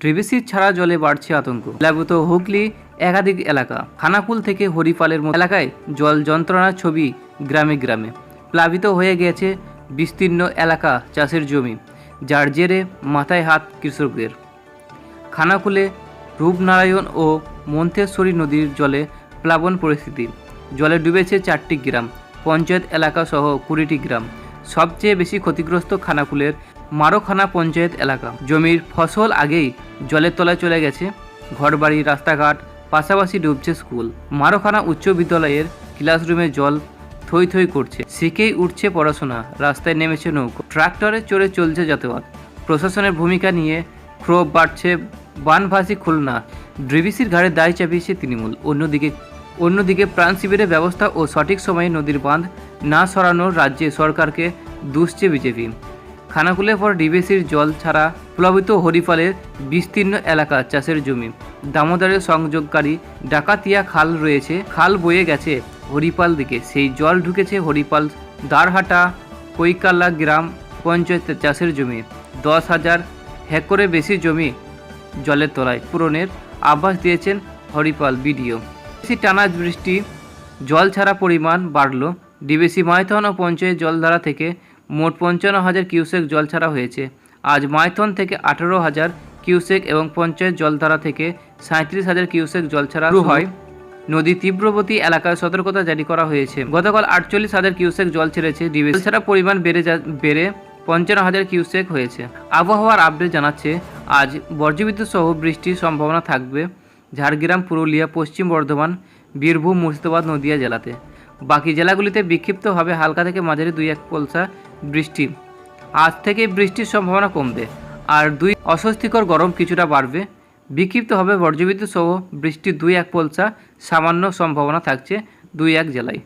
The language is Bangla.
ট্রিবিসির ছাড়া জলে বাড়ছে আতঙ্ক। প্লাবিত হুগলি একাধিক এলাকা। খানাকুল থেকে হরিপালের মতো এলাকায় জল যন্ত্রণার ছবি গ্রামে গ্রামে। প্লাবিত হয়ে গেছে বিস্তীর্ণ এলাকা চাষের জমি, যার জেরে মাথায় হাত কৃষকদের। খানাকুলে রূপনারায়ণ ও মন্থেশ্বরী নদীর জলে প্লাবন পরিস্থিতি। জলে ডুবেছে চারটি গ্রাম, পঞ্চায়েত এলাকা সহ কুড়িটি গ্রাম। সবচেয়ে বেশি ক্ষতিগ্রস্ত খানাকুলের মারোখানা পঞ্চায়েত এলাকা। জমির ফসল আগেই জলের তলায় চলে গেছে। ঘরবাড়ি, রাস্তাঘাট, পাশাপাশি ডুবছে স্কুল। মারোখানা উচ্চ বিদ্যালয়ের ক্লাসরুমে জল থই থই করছে। শিখেই উঠছে পড়াশোনা। রাস্তায় নেমেছে নৌকো। ট্রাক্টরে চড়ে চলছে যাতায়াত। প্রশাসনের ভূমিকা নিয়ে ক্ষোভ বাড়ছে বানভাসি খুলনা। ডিভিসির ঘাড়ে দায় চাপিয়েছে তৃণমূল। অন্যদিকে অন্যদিকে প্রাণ শিবিরের ব্যবস্থা ও সঠিক সময়ে নদীর বাঁধ না সরানোর রাজ্যে সরকারকে দুষছে বিজেপি। খানাকুলের পর ডিবিসির জল ছাড়া প্লাবিত হরিপালের বিস্তীর্ণ এলাকা চাষের জমি। দামোদরের সংযোগকারী ডাকাতিয়া খাল রয়েছে, খাল বয়ে গেছে হরিপাল দিকে। সেই জল ঢুকেছে হরিপাল দারহাটা কৈকাল্লা গ্রাম পঞ্চায়েতের চাষের জমি। দশ হাজার হেক্টরে বেশি জমি জলের তলায় পূরণের আভাস দিয়েছেন হরিপাল বিডিও। বেশি টানা বৃষ্টি, জল ছাড়া পরিমাণ বাড়ল। ডিবিসি মাইথন ও পঞ্চায়েত জলধারা থেকে মোট পঞ্চান্ন হাজার কিউসেক জল ছাড়া হয়েছে। আজ মাইথন থেকে আঠেরো হাজার কিউসেক এবং পঞ্চায়েত জলধারা থেকে সাঁত্রিশ হাজার কিউসেক জল ছাড়া হয়। নদী তীব্রবতী এলাকায় সতর্কতা জারি করা হয়েছে। গতকাল আটচল্লিশ হাজার কিউসেক জল ছেড়েছে ডিবিসি। ছাড়া পরিমাণ বেড়ে যা বেড়ে পঞ্চান্ন হাজার কিউসেক হয়েছে। আবহাওয়ার আপডেট জানাচ্ছে আজ বজ্রবিদ্যুৎ সহ বৃষ্টির সম্ভাবনা থাকবে ঝাড়গ্রাম পুরুলিয়া পশ্চিম বর্ধমান বীরভূম মুর্শিদাবাদ নদিয়া জেলাতে। বাকি জেলাগুলিতে বিক্ষিপ্তভাবে হালকা থেকে মাঝারি দুই এক পলসা বৃষ্টি। আজ থেকে বৃষ্টির সম্ভাবনা কমবে, আর দুই অস্বস্তিকর গরম কিছুটা বাড়বে। বিক্ষিপ্ত হবে বর্জ্যবিদ্যুৎ সহ বৃষ্টির দুই এক পলসা সামান্য সম্ভাবনা থাকছে দুই এক জেলায়।